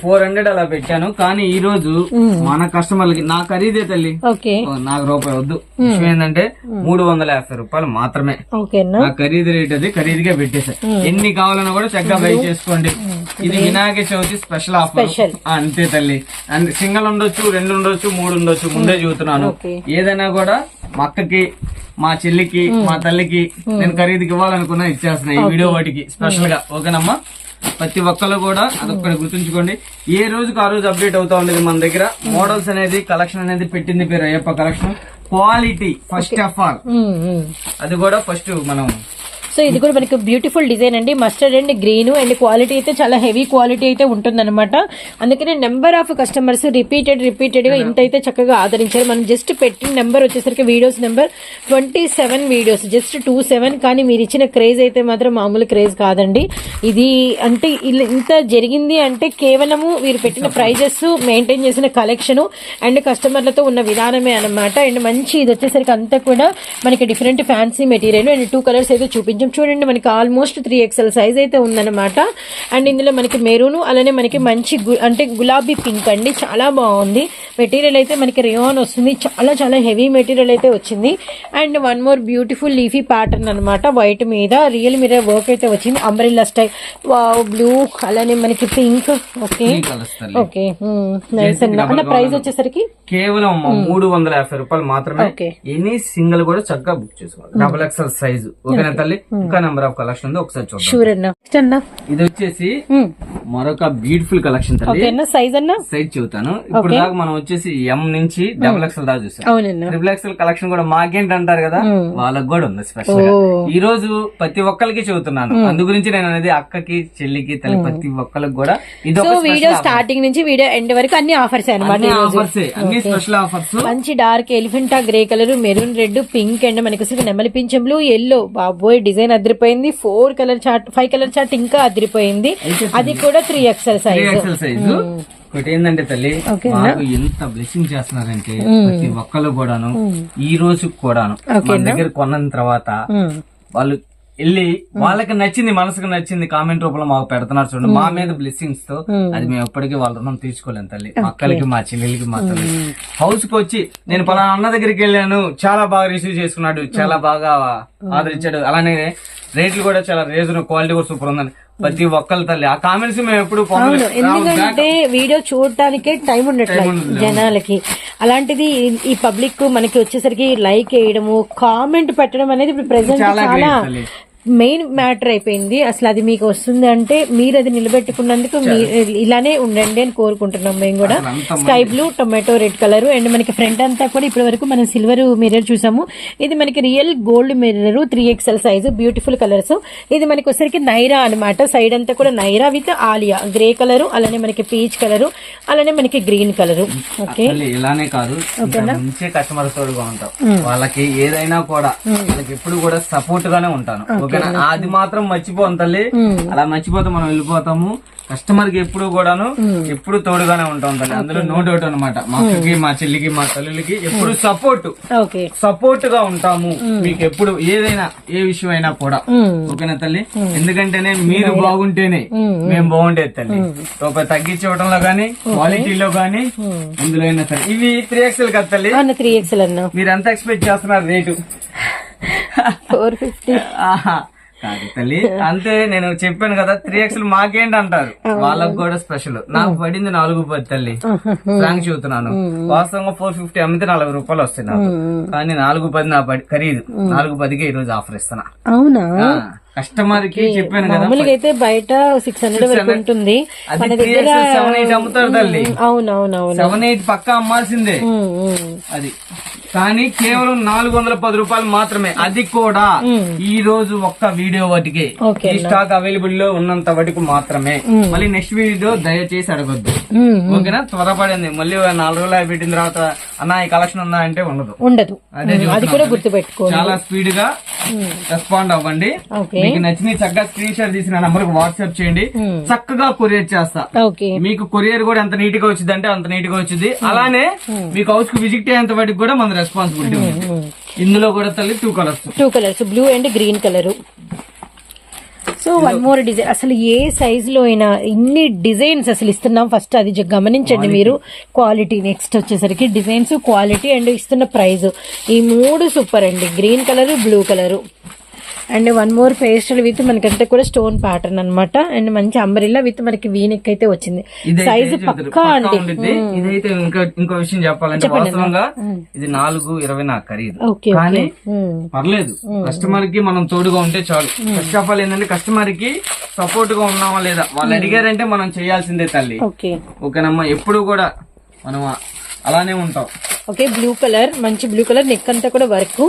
ఫోర్ హండ్రెడ్ అలా పెట్టాను. కానీ ఈ రోజు మన కస్టమర్లకి నా ఖరీదే తల్లి. నాకు రూపాయి వద్దు. విషయం ఏంటంటే మూడు వందల యాభై రూపాయలు మాత్రమే. నా ఖరీదు రేట్ అది ఖరీదుగా పెట్టేసా. ఎన్ని కావాలన్నా కూడా చక్కగా బై చేసుకోండి. ఇది వినాయక చవితి స్పెషల్ ఆఫర్. అంతే తల్లి. అండ్ సింగల్ ఉండొచ్చు రెండు ఉండొచ్చు మూడు ఉండొచ్చు ముందే చూస్తున్నాను. ఏదైనా కూడా మా అక్కకి మా చెల్లికి మా తల్లికి నేను ఖరీదుకి ఇవ్వాలనుకున్నా ఇచ్చేస్తున్నా ఈ వీడియో వాటికి స్పెషల్గా ఓకేనమ్మా? ప్రతి ఒక్కరు కూడా అదొక్కటి గుర్తుంచుకోండి. ఏ రోజుకి ఆ రోజు అప్డేట్ అవుతా ఉండేది మన దగ్గర? మోడల్స్ అనేది కలెక్షన్ అనేది పెట్టింది పేరు Ayyappa collection. Quality first of all అది కూడా ఫస్ట్ మనం సో ఇది కూడా మనకి బ్యూటిఫుల్ డిజైన్ అండి. Mustard and green and quality అయితే చాలా హెవీ క్వాలిటీ అయితే ఉంటుందన్నమాట. అందుకనే నెంబర్ ఆఫ్ కస్టమర్స్ రిపీటెడ్ రిపీటెడ్గా ఇంత అయితే చక్కగా ఆదరించారు. మనం జస్ట్ పెట్టిన నెంబర్ వచ్చేసరికి videos number twenty seven videos just two seven కానీ మీరు ఇచ్చిన క్రేజ్ అయితే మాత్రం మామూలు క్రేజ్ కాదండి. ఇది అంటే ఇలా- ఇంత జరిగింది అంటే కేవలము వీరు పెట్టిన ప్రైజెస్ మెయింటైన్ చేసిన కలెక్షన్ అండ్ కస్టమర్లతో ఉన్న విధానమే అన్నమాట. అండ్ మంచి ఇది వచ్చేసరికి అంతా కూడా మనకి different fancy material and two colours అయితే చూపించాం చూడండి మనకి ఆల్మోస్ట్ త్రీ ఎక్స్ఎల్ సైజ్ అయితే ఉందన్నమాట. అండ్ ఇందులో మనకి మెరూన్ అలానే మనకి మంచి అంటే గులాబీ పింక్ అండి. చాలా బాగుంది. మెటీరియల్ అయితే మనకి రియాన్ వస్తుంది. చాలా చాలా హెవీ మెటీరియల్ అయితే వచ్చింది. And one more beautiful leafy pattern అన్నమాట. వైట్ మీద రియల్ మిర్రర్ వర్క్ అయితే వచ్చింది. అంబ్రిల్లా స్టైల్ బ్లూ అలానే మనకి పింక్ ఓకే ఓకే నైస్ అన్న ప్రైస్ వచ్చేసరికి? కేవలం అమ్మ మూడు వందల యాభై రూపాయలు మాత్రమే. ఎనీ సింగిల్ కూడా చక్కగా బుక్ చేసుకోవాలి. డబుల్ ఎక్స్ఎల్ సైజు ఓకేనా తల్లి? ఇంకా నెంబర్ ఆఫ్ కలెక్షన్ ఉంది ఒకసారి చూద్దాం. షూర్ అన్న. నెక్స్ట్ అన్న? ఇది వచ్చేసి మరొక బ్యూటిఫుల్ కలెక్షన్ సైజ్ అన్న సైజ్ చెబుతాను. ఇప్పుడు దాకా మనం వచ్చేసి ఎం నుంచి డబుల్ ఎక్స్ఎల్ దాకా చూసాం. ట్రిపుల్ ఎక్స్ఎల్ కలెక్షన్ కూడా మాకేంటి అంటారు కదా వాళ్ళకి కూడా ఉంది స్పెషల్ ఈ రోజు ప్రతి ఒక్కరికి చెబుతున్నాను. అందు గురించి నేను అనేది అక్కకి చెల్లికి తల్లి ప్రతి ఒక్కరికి కూడా ఇది వీడియో స్టార్టింగ్ నుంచి వీడియో ఎండ్ వరకు అన్ని ఆఫర్స్ అనమాట అన్ని స్పెషల్ ఆఫర్స్ మంచి dark elephant grey colour maroon red pink and మనకి నెమలి పింఛం బ్లూ ఎల్లో బాబోయ్ డిజైన్ అదిరిపోయింది. Four colour chart five colour chart ఇంకా అదిరిపోయింది. అది కూడా త్రీ ఎక్స్ఎల్ సైజ్. ఒకటి ఏంటంటే తల్లి మాకు ఎంత బ్లెస్సింగ్ చేస్తున్నారంటే ప్రతి ఒక్కరు కూడాను ఈ రోజు కూడాను మన దగ్గర కొన్న తర్వాత వాళ్ళు వెళ్ళి వాళ్ళకి నచ్చింది మనసుకు నచ్చింది కామెంట్ రూపంలో మాకు పెడుతున్నారు చూడండి. మా మీద బ్లెస్సింగ్స్తో అది మేము ఎప్పటికీ వాళ్ళ రుణం తీర్చుకోలేము తల్లి. అక్కలకి మా చెల్లెలకి మా తల్లి హౌస్కి వచ్చి నేను పలానా అన్న దగ్గరికి వెళ్ళాను. చాలా బాగా రిసీవ్ చేసుకున్నాడు. చాలా బాగా ఆదరించాడు. అలానే రేట్లు కూడా చాలా రీజన్ క్వాలిటీ కూడా సూపర్ ఉందని ప్రతి ఒక్కరి తల్లి. ఆ కామెంట్స్ మేము ఎప్పుడు. ఎందుకంటే వీడియో చూడటానికే టైం ఉండట్లేదు జనాలకి. అలాంటిది ఈ- పబ్లిక్ మనకి వచ్చేసరికి లైక్ వేయడము కామెంట్ పెట్టడం అనేది ఇప్పుడు ప్రెసెంట్ చాలా. మెయిన్ మ్యాటర్ అయిపోయింది. అసలు అది మీకు వస్తుంది అంటే మీరు అది నిలబెట్టుకున్నందుకు ఇలానే ఉండండి అని కోరుకుంటున్నాం మేము కూడా. Sky blue tomato red colour and మనకి ఫ్రంట్ అంతా కూడా ఇప్పటి వరకు మనం సిల్వర్ మిర్రర్ చూసాము. ఇది మనకి real gold mirror three XL size beautiful colours ఇది మనకి వచ్చరికి నైరా అన్నమాట. సైడ్ అంతా కూడా Naira with Alia. Grey colour అలానే మనకి పీచ్ కలర్ అలానే మనకి గ్రీన్ కలర్. ఓకే ఇలానే కాదు. ఇంకా మంచి కస్టమర్ తోడుగా ఉంటాం. వాళ్ళకి ఏదైనా కూడా వాళ్ళకి ఎప్పుడు కూడా సపోర్ట్ గానే ఉంటాను. ఓకేనా? అది మాత్రం మర్చిపోం తల్లి. అలా మర్చిపోతే మనం వెళ్ళిపోతాము. కస్టమర్కి ఎప్పుడు కూడాను ఎప్పుడు తోడుగానే ఉంటాం తల్లి. అందులో నో డౌట్ అనమాట మా అక్కకి మా చెల్లికి మా తల్లులకి ఎప్పుడు సపోర్ట్ సపోర్ట్గా ఉంటాము. మీకు ఎప్పుడు ఏదైనా ఏ విషయం అయినా కూడా. ఓకేనా తల్లి? ఎందుకంటేనే మీరు బాగుంటేనే మేము బాగుండేది తల్లి. రూపాయి తగ్గించవడంలో గానీ క్వాలిటీలో గానీ ఇందులో అయినా సరే. ఇవి త్రీ ఎక్స్ఎల్ కదా తల్లి? త్రీ ఎక్స్ఎల్ అన్న. మీరు ఎంత ఎక్స్పెక్ట్ చేస్తున్నారు రేటు? Four fifty. కాదు తల్లి అంతే నేను చెప్పాను కదా త్రీ ఎక్స్ మాకేంటి అంటారు వాళ్ళకు కూడా స్పెషల్ నాకు పడింది నాలుగు పది తల్లి. ఫ్రాంక్ చెబుతున్నాను వాస్తవంగా ఫోర్ ఫిఫ్టీ అమ్మితే నలభై రూపాయలు వస్తాయి నాకు. కానీ నాలుగు పది నా పడి- ఖరీదు. నాలుగు పదికి ఈ రోజు ఆఫర్ ఇస్తున్నా. అవునా? కస్టమర్కి చెప్పాను కదా మామూలుగా అయితే బయట సిక్స్ హండ్రెడ్ వరకు ఉంటుంది. మన దగ్గర సెవెన్ ఎయిట్ అమ్ముతారు తల్లి. అవునవునవును. సెవెన్ ఎయిట్ పక్కా అమ్మాల్సిందే. అది. కానీ కేవలం నాలుగు వందల పది రూపాయలు మాత్రమే. అది కూడా ఈ రోజు ఒక్క వీడియో వాటికి. ఈ స్టాక్ అవైలబుల్లో ఉన్నంత వాటికి మాత్రమే. మళ్ళీ నెక్స్ట్ వీడియో దయచేసి అడగొద్దు. ఓకేనా? త్వరపడింది. మళ్ళీ నాలుగు రోజులు పెట్టిన తర్వాత అన్న ఈ కలెక్షన్ ఉందా అంటే ఉండదు. ఉండదు. అదే కూడా గుర్తుపెట్టుకోండి. చాలా స్పీడ్గా రెస్పాండ్ అవ్వండి. మీకు నచ్చిన చక్కగా స్క్రీన్ షాట్ తీసిన నంబర్కి వాట్సాప్ చేయండి. చక్కగా కొరియర్ చేస్తా. ఓకే. మీకు కొరియర్ కూడా ఎంత నీట్గా వచ్చింది అంటే అంత నీట్గా వచ్చింది. అలానే మీకు హౌస్కు విజిట్ అయ్యేంత వాటికి కూడా మన రెస్పాన్సిబిలిటీ ఉంది ఇందులో కూడా తల్లి two colours two colours blue and green colour so one more design. అసలు ఏ సైజ్లో అయినా ఇన్ని డిజైన్స్ అసలు ఇస్తున్నాం. ఫస్ట్ అది గమనించండి మీరు. క్వాలిటీ నెక్స్ట్ వచ్చేసరికి డిజైన్స్ క్వాలిటీ అండ్ ఇస్తున్న ప్రైస్. ఈ మూడు సూపర్ అండి. Green colour blue colour. And one more pastel with మనకంటే కూడా స్టోన్ ప్యాటర్న్ అన్నమాట. అండ్ మంచి అంబరిల్లా విత్ మనకి వీనెక్ అయితే వచ్చింది సైజ్ పక్కా అండి. ఇదైతే ఇంకా ఇంకో విషయం చెప్పాలంటే వాస్తవంగా ఇది నాలుగు ఇరవై నాకు ఖరీదు. కానీ. పర్లేదు. కస్టమర్కి మనం తోడుగా ఉంటే చాలు. ఫస్ట్ ఆఫ్ ఆల్ ఏంటంటే కస్టమర్కి సపోర్ట్గా ఉన్నామా లేదా? వాళ్ళు అడిగారంటే మనం చేయాల్సిందే తల్లి. ఓకే. ఓకేనమ్మా ఎప్పుడు కూడా మనం అలానే ఉంటాం. ఓకే బ్లూ కలర్ మంచి బ్లూ కలర్ నెక్ అంతా కూడా వర్క్.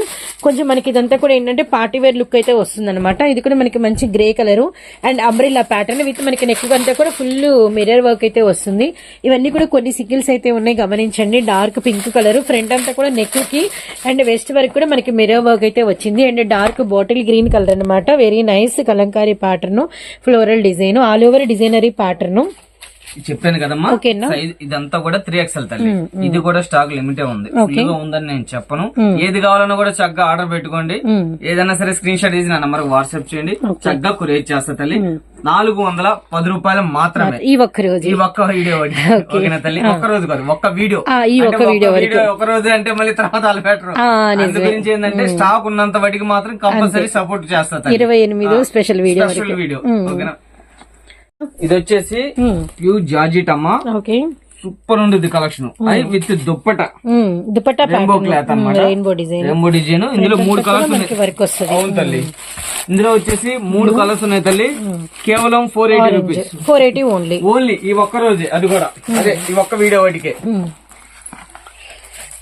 కొంచెం మనకి ఇదంతా కూడా ఏంటంటే పార్టీ వేర్ లుక్ అయితే వస్తుంది అనమాట ఇది కూడా మనకి మంచి grey colour. And umbrella pattern with మనకి నెక్ అంతా కూడా ఫుల్ మిర్రర్ వర్క్ అయితే వస్తుంది. ఇవన్నీ కూడా కొన్ని సిగిల్స్ అయితే ఉన్నాయి గమనించండి. డార్క్ పింక్ కలర్ ఫ్రంట్ అంతా కూడా నెక్కి. అండ్ వెస్ట్ వరకు కూడా మనకి మిర్రర్ వర్క్ అయితే వచ్చింది. And dark bottle green colour అన్నమాట. Very nice kalamkari pattern floral design all over designer pattern చెప్పాను కదమ్మా? ఇదంతా కూడా త్రీ ఎక్స్ఎల్ తల్లి. ఇది కూడా స్టాక్ లిమిటే ఉంది. ఉందని నేను చెప్పను. ఏది కావాలన్నా కూడా చక్కగా ఆర్డర్ పెట్టుకోండి. ఏదైనా సరే స్క్రీన్ షాట్ తీసి నా నంబర్ వాట్సాప్ చేయండి. చక్కగా కొరియర్ చేస్తా తల్లి. నాలుగు వందల పది రూపాయలు మాత్రమే. ఈ ఒక్క రోజు. ఈ ఒక్క వీడియో. ఓకేనా తల్లి? ఒక్క రోజు కాదు ఒక్క వీడియో ఆ, ఈ ఒక్క వీడియో. ఒక రోజు అంటే మళ్ళీ తర్వాత వాళ్ళు పెట్టరు. అందు గురించి ఏంటంటే స్టాక్ ఉన్నంత వాటికి మాత్రం కంపల్సరీ సపోర్ట్ చేస్తా తల్లి. ఇరవై ఎనిమిదో స్పెషల్ వీడియో స్పెషల్ వీడియో ఓకేనా? ఇది వచ్చేసి. ప్యూర్ జార్జిట్ అమ్మా ఓకే. సూపర్ ఉంటుంది కలెక్షన్. అది with dupatta. Um, dupatta rainbow cloth అన్నమాట. రెయిన్బో డిజైన్ రెయిన్బో డిజైన్ ఇందులో మూడు కలర్స్ ఉన్నాయి మనకి వర్క్ వస్తుంది. అవును తల్లి. ఇందులో వచ్చేసి మూడు కలర్స్ ఉన్నాయి తల్లి. కేవలం four eighty rupees four eighty only only ఈ ఒక్క రోజే. అది కూడా. అదే ఈ ఒక్క వీడియో వాటికే.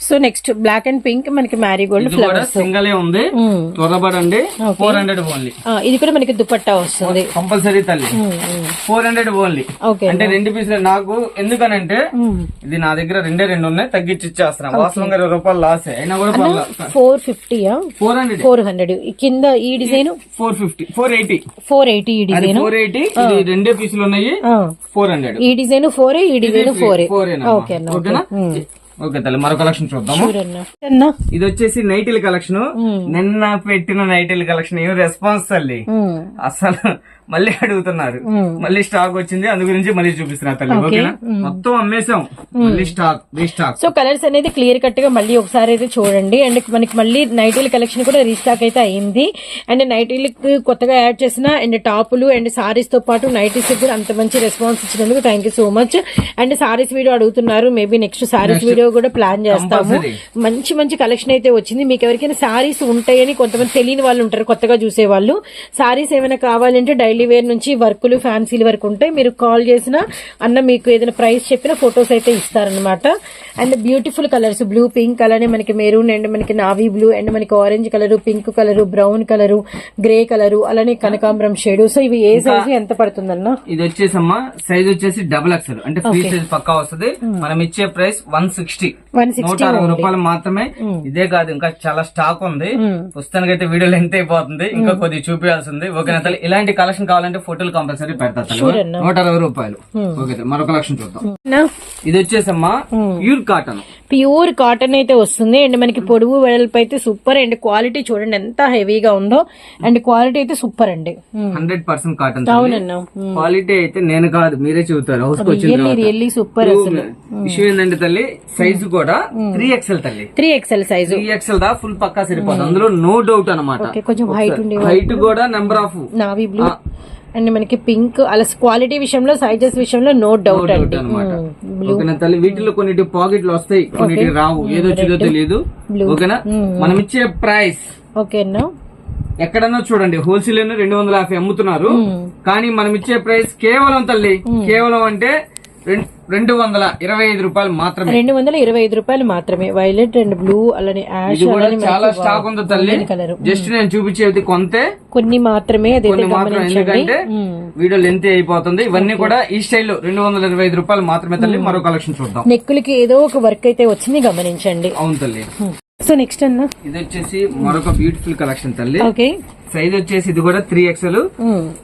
So next black and pink మనకి మ్యారీగోల్డ్ ఫ్లవర్స్ సింగల్ ఉంది. త్వరపడండి. ఫోర్ హండ్రెడ్ ఓన్లీ ఇది కూడా మనకి దుపట్టా వస్తుంది. కంపల్సరీ తల్లి. ఫోర్ హండ్రెడ్ ఓన్లీ ఓకే అంటే రెండు పీసులు. నాకు ఎందుకనంటే ఇది నా దగ్గర రెండే రెండు ఉన్నాయి తగ్గించి ఇచ్చేస్తున్నాను వాస్తవంగా ఇరవై రూపాయలు లాస్ అయినా కూడా ఫోర్ ఫిఫ్టీయా ఫోర్ హండ్రెడ్ ఫోర్ హండ్రెడ్ కింద ఈ design? Four fifty four eighty four eighty ఈ డిజైన్? ఫోర్ ఎయిటీ ఇది రెండే పీసులు ఉన్నాయి. ఫోర్ హండ్రెడ్ ఈ డిజైన్ ఫోర్ ఈ డిజైన్ ఫోర్ ఓకేనా? ఓకే తల్లి మరో కలెక్షన్ చూద్దాము. ఇది వచ్చేసి నైటిల్ కలెక్షన్. నిన్న పెట్టిన నైటిల్ కలెక్షన్ ఏం రెస్పాన్స్ తల్లి. అసలు మళ్ళీ అడుగుతున్నారు. మళ్ళీ స్టాక్ వచ్చింది అందు గురించి మళ్ళీ చూపిస్తున్నా తల్లి. ఓకేనా? మొత్తం అమ్మేసాం మళ్ళీ స్టాక్ రీస్టాక్ సో కలర్స్ అనేది క్లియర్ కట్గా మళ్ళీ ఒకసారి అయితే చూడండి. అండ్ మనకి మళ్ళీ నైటీల కలెక్షన్ కూడా రీస్టాక్ అయితే అయింది. అండ్ నైటీలకు కొత్తగా యాడ్ చేసిన అండ్ టాపులు అండ్ సారీస్తో పాటు నైటీస్ కూడా అంత మంచి రెస్పాన్స్ ఇచ్చినందుకు thank you so much and sarees video అడుగుతున్నారు. మేబీ నెక్స్ట్ సారీస్ వీడియో కూడా ప్లాన్ చేస్తాము. మంచి మంచి కలెక్షన్ అయితే వచ్చింది. మీకు ఎవరికైనా సారీస్ ఉంటాయని కొంతమంది తెలియని వాళ్ళు ఉంటారు కొత్తగా చూసే వాళ్ళు సారీస్ ఏమైనా కావాలంటే డైలీ వేర్ నుంచి వర్కులు ఫ్యాన్సీలు వరకు ఉంటాయి. మీరు కాల్ చేసినా అన్న మీకు ఏదైనా ప్రైస్ చెప్పిన ఫొటోస్ అయితే ఇస్తారనమాట and beautiful colours blue pink అలానే మనకి మెరూన్ అండ్ మనకి నావీ బ్లూ అండ్ మనకి orange colour pink colour brown colour grey colour అలానే కనకాంబరం షేడ్. సో ఇవి ఏ సైజు ఎంత పడుతుందన్న? ఇది వచ్చేసమ్మా సైజ్ వచ్చేసి డబుల్ ఎక్స్ఎల్ అంటే ఫ్రీ సైజ్ పక్కా వస్తుంది. మనం ఇచ్చే ప్రైస్ వన్ సిక్స్టీ నూట అరవై రూపాయలు మాత్రమే. ఇదే కాదు ఇంకా చాలా స్టాక్ ఉంది. పుస్తకానికి అయితే వీడియో లెంత్ అయిపోతుంది. ఇంకా కొద్దిగా చూపించాల్సి ఉంది. ఓకేనా తల్లి ఇలాంటి కలెక్షన్ కావాలంటే ఫోటోలు కంపల్సరీ పెడతా. నూట అరవై రూపాయలు. ఓకే తల్లి. మరో కలెక్షన్ చూద్దాం. ఇది వచ్చేసమ్మా ప్యూర్ కాటన్. ప్యూర్ కాటన్ అయితే వస్తుంది. అండ్ మనకి పొడవు వెడల్పు అయితే సూపర్. అండ్ క్వాలిటీ చూడండి ఎంత హెవీగా ఉందో. అండ్ క్వాలిటీ అయితే సూపర్ అండి. హండ్రెడ్ పర్సెంట్ కాటన్ అవునన్నా. క్వాలిటీ అయితే నేను కాదు మీరే చెబుతారు. హౌస్ సూపర్ అసలు. విషయం ఏంటంటే తల్లి సైజు కూడా త్రీ ఎక్స్ఎల్ తల్లి. Three XL size three XL దా ఫుల్ పక్కా సరిపోతుంది అందులో నో డౌట్ అనమాట కొంచెం హైట్ హైట్ కూడా number of navy blue and మనకి పింక్ అలా క్వాలిటీ విషయంలో సైజెస్ విషయంలో నో డౌట్ అండి. అనమాట ఓకేనా తల్లి? వీటిలో కొన్నిటి పాకెట్లు వస్తాయి కొన్నిటి రావు. ఏదో వచ్చిందో తెలియదు. ఓకేనా? మనం ఇచ్చే ప్రైస్ ఓకే అన్నా. ఎక్కడన్నా చూడండి హోల్సేల్ రెండు వందల యాభై అమ్ముతున్నారు. కానీ మనం ఇచ్చే ప్రైస్ కేవలం తల్లి కేవలం అంటే రెండు వందల ఇరవై ఐదు రూపాయలు మాత్రమే. రెండు వందల ఇరవై ఐదు రూపాయలు మాత్రమే. వైలెట్ అండ్ బ్లూ అలానే యాష్ కూడా చాలా స్టాక్ ఉంది తల్లి. కలర్ జస్ట్ నేను చూపించేది కొంతే. కొన్ని మాత్రమే కొన్ని మాత్రం గమనించండి. ఎందుకంటే వీడియో లెంత్ అయిపోతుంది. ఇవన్నీ కూడా ఈ స్టైల్లో రెండు వందల ఇరవై ఐదు రూపాయలు మాత్రమే తల్లి. మరో కలెక్షన్ చూద్దాం. నెక్కులకి ఏదో ఒక వర్క్ అయితే వచ్చింది గమనించండి. అవును తల్లి. సో నెక్స్ట్ అన్న? ఇది వచ్చేసి మరొక బ్యూటిఫుల్ కలెక్షన్ తల్లి. ఓకే సైజ్ వచ్చేసి ఇది కూడా three XL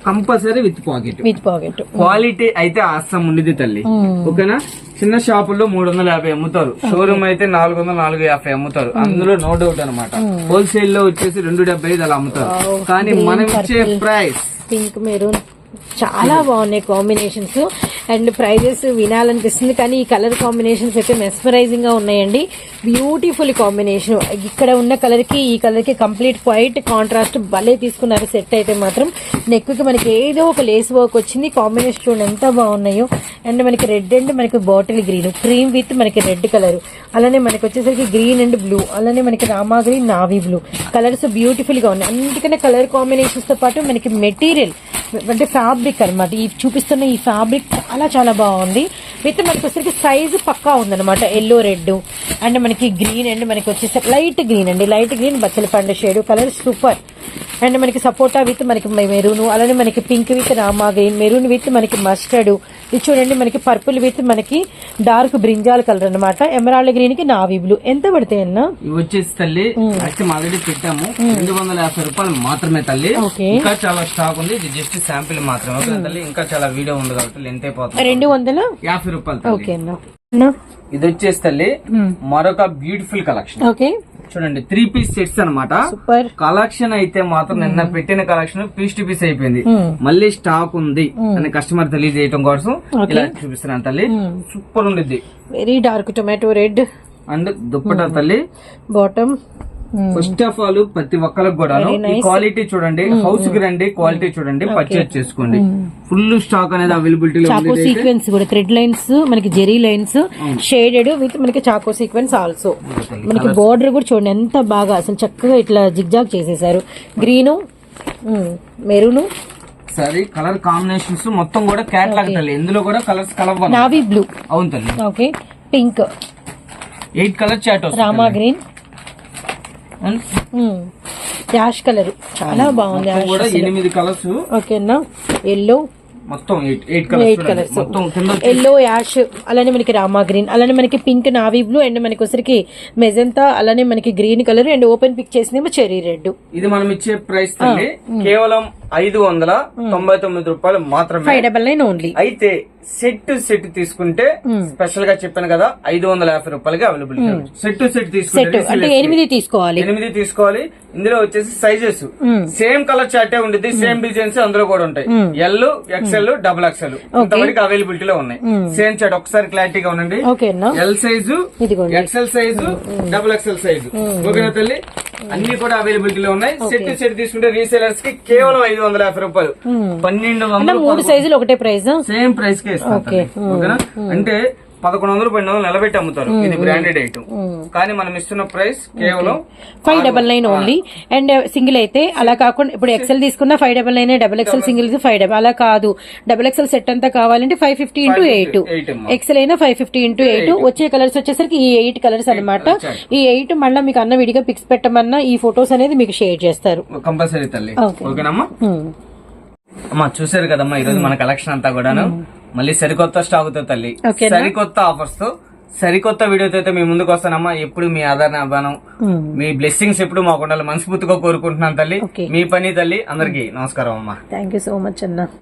compulsory with pocket with pocket quality అయితే అస్సం ఉండేది తల్లి. ఓకేనా చిన్న షాపుల్లో మూడు వందల యాభై అమ్ముతారు. షోరూమ్ అయితే నాలుగు వందల నాలుగు యాభై అమ్ముతారు. అందులో నో డౌట్ అనమాట హోల్సేల్లో వచ్చేసి రెండు డెబ్బై ఐదు అలా అమ్ముతారు. కానీ మనం ఇచ్చే ప్రైస్ పింక్ మెరూన్ చాలా బాగున్నాయి కాంబినేషన్స్ అండ్ ప్రైజెస్ వినాలనిపిస్తుంది కానీ ఈ కలర్ కాంబినేషన్స్ అయితే మెస్మరైజింగ్గా ఉన్నాయండి. బ్యూటిఫుల్ కాంబినేషన్ ఇక్కడ ఉన్న కలర్కి ఈ కలర్కి కంప్లీట్ వైట్ కాంట్రాస్ట్ భలే తీసుకున్నారు సెట్ అయితే మాత్రం. నెక్కి మనకి ఏదో ఒక లేస్ వర్క్ వచ్చింది. కాంబినేషన్ చూడండి ఎంత బాగున్నాయో. అండ్ మనకి రెడ్ అండ్ మనకి బాటిల్ గ్రీన్ క్రీమ్ విత్ మనకి రెడ్ కలర్ అలానే మనకి వచ్చేసరికి గ్రీన్ అండ్ బ్లూ అలానే మనకి Rama green navy blue colours బ్యూటిఫుల్గా ఉన్నాయి. అందుకనే కలర్ కాంబినేషన్స్తో పాటు మనకి మెటీరియల్ అంటే ఫ్యాబ్రిక్ అన్నమాట. ఈ చూపిస్తున్న ఈ ఫ్యాబ్రిక్ చాలా చాలా బాగుంది. విత్ మనకి వచ్చేసరికి సైజు పక్కా ఉందన్నమాట. ఎల్లో రెడ్ అండ్ మనకి గ్రీన్ అండ్ మనకి వచ్చేసరికి లైట్ గ్రీన్ అండి. లైట్ గ్రీన్ బచ్చల పండు షేడ్ కలర్ సూపర్ అండ్ మనకి సపోటా విత్ మనకి మెరూన్ అలానే మనకి pink with Rama green maroon with మనకి మస్టర్డ్ ఇది చూడండి మనకి పర్పుల్ విత్ మనకి డార్క్ బ్రింజాల్ కలర్ అన్నమాట. ఎమరాల్డ్ గ్రీన్కి నావీ బ్లూ ఎంత పడతాయి అన్న? వచ్చేసి తల్లి ఆల్రెడీ పెట్టాము. రెండు వందల యాభై రూపాయలు మాత్రమే తల్లి. ఇంకా చాలా స్టాక్ ఉంది. ఇది జస్ట్ శాంపిల్ మాత్రమే. ఓకే తల్లి ఇంకా చాలా వీడియో ఉంది కాబట్టి లెంత్ అయిపోతుంది. రెండు వందల? యాభై రూపాయలు ఓకే అన్న. ఇది వచ్చేసి తల్లి మరొక బ్యూటిఫుల్ కలెక్షన్ ఓకే. చూడండి త్రీ పీస్ సెట్స్ అన్నమాట. సూపర్. కలెక్షన్ అయితే మాత్రం నిన్న పెట్టిన కలెక్షన్ పీస్ టు పీస్ అయిపోయింది. మళ్ళీ స్టాక్ ఉంది అని కస్టమర్ తెలియజేయడం కోసం. ఇలా చూపిస్తున్నాను తల్లి. సూపర్ ఉండిద్ది. Very dark tomato red and dupatta తల్లి. బాటమ్ ఫస్ట్ ఆఫ్ ఆల్ ప్రతి ఒక్కరికి కూడా. క్వాలిటీ చూడండి హౌస్కి రండి క్వాలిటీ చూడండి పర్చేజ్ చేసుకోండి. ఫుల్ స్టాక్ అనేది అవైలబిలిటీ చాకో సీక్వెన్స్ కూడా థ్రెడ్ లైన్స్ మనకి జెరీ లైన్స్ షేడెడ్ విత్ మనకి చాకో సీక్వెన్స్ ఆల్సో మనకి బోర్డర్ కూడా చూడండి ఎంత బాగా అసలు చక్కగా ఇట్లా జిగ్జాగ్ చేసేసారు. గ్రీను మెరూను సరే కలర్ కాంబినేషన్స్ మొత్తం కూడా క్యాట్లాగ్ తల్లి. ఇందులో కూడా కలర్స్ కలవ నావీ బ్లూ అవును తల్లి. Okay pink eight colour chart Rama green ash colour చాలా బాగుంది ఎనిమిది కలర్స్ ఓకేనా ఎల్లో మొత్తం ఎయిట్ కలర్స్ ఎల్లో యాష్ అలానే మనకి రామా గ్రీన్ అలానే మనకి పింక్ నావీ బ్లూ అండ్ మనకి వచ్చరికి మెజంతా అలానే మనకి green colour and open pick చేసిందేమో cherry red ఇది మనం ఇచ్చే ప్రైస్ తల్లి. కేవలం ఐదు వందల తొంభై తొమ్మిది రూపాయలు మాత్రమే. ఫైవ్ డబల్ నైన్ ఓన్లీ అయితే సెట్ సెట్ తీసుకుంటే స్పెషల్గా చెప్పాను కదా ఐదు వందల యాభై రూపాయలకి అవైలబుల్ సెట్ సెట్ తీసుకుంటే ఎనిమిది తీసుకోవాలి. ఎనిమిది తీసుకోవాలి. ఇందులో వచ్చేసి సైజెస్ సేమ్ కలర్ చార్టే ఉండిద్ది సేమ్ డిజైన్స్ అందులో కూడా ఉంటాయి. ఎల్ ఎక్స్ఎల్ డబుల్ ఎక్స్ఎల్ ఇంతవరకు అవైలబిలిటీ లో ఉన్నాయి. సేమ్ చార్ట్ ఒకసారి క్లారిటీగా ఉండండి. L size XL size double XL size ఓకేనా తల్లి? అన్ని కూడా అవైలబిలిటీ లో ఉన్నాయి. సెట్ సెట్ తీసుకుంటే రీసేలర్స్కి కేవలం ఐదు వందల యాభై రూపాయలు. పన్నెండు అన్న వందలు మూడు సైజులు ఒకటే ప్రైస్ సేమ్ ప్రైస్ కే ఇస్తాను తల్లి. ఓకేనా? అంటే పదకొండు వందలు పన్నెండు వందలు నిలబెట్టి అమ్ముతారు. ఇది బ్రాండెడ్ ఐటమ్ కానీ మనం ఇస్తున్న ప్రైస్ కేవలం five double nine only and single అయితే అలా కాకుండా ఇప్పుడు ఎక్సెల్ తీసుకున్న five double nine double XL single five double అలా కాదు. డబల్ ఎక్సెల్ సెట్ అంతా కావాలంటే five fifty into eight. XL అయినా ఫైవ్ ఫిఫ్టీ ఇంటూ ఎయిట్ వచ్చే కలర్స్ వచ్చేసరికి ఈ ఎయిట్ కలర్స్ అన్నమాట. ఈ ఎయిట్ మళ్ళీ మీకు అన్న విడిగా పిక్స్ పెట్టమన్నా ఈ ఫొటోస్ అనేది మీకు షేర్ చేస్తారు. కంపల్సరీ తల్లి. ఓకేనమ్మా. అమ్మా చూసారు కదమ్మా ఈ రోజు మన కలెక్షన్ అంతా కూడాను. మళ్ళీ సరికొత్త స్టాక్తో తల్లి? సరికొత్త ఆఫర్స్తో సరికొత్త వీడియోతో అయితే మీ ముందుకు వస్తానమ్మా ఎప్పుడు మీ ఆదరణ అవ్వను. మీ బ్లెస్సింగ్స్ ఎప్పుడు మాకు ఉండాలి మనస్ఫూర్తిగా కోరుకుంటున్నాను తల్లి. మీ పని తల్లి అందరికి నమస్కారం అమ్మా థ్యాంక్ యూ సో మచ్ అన్న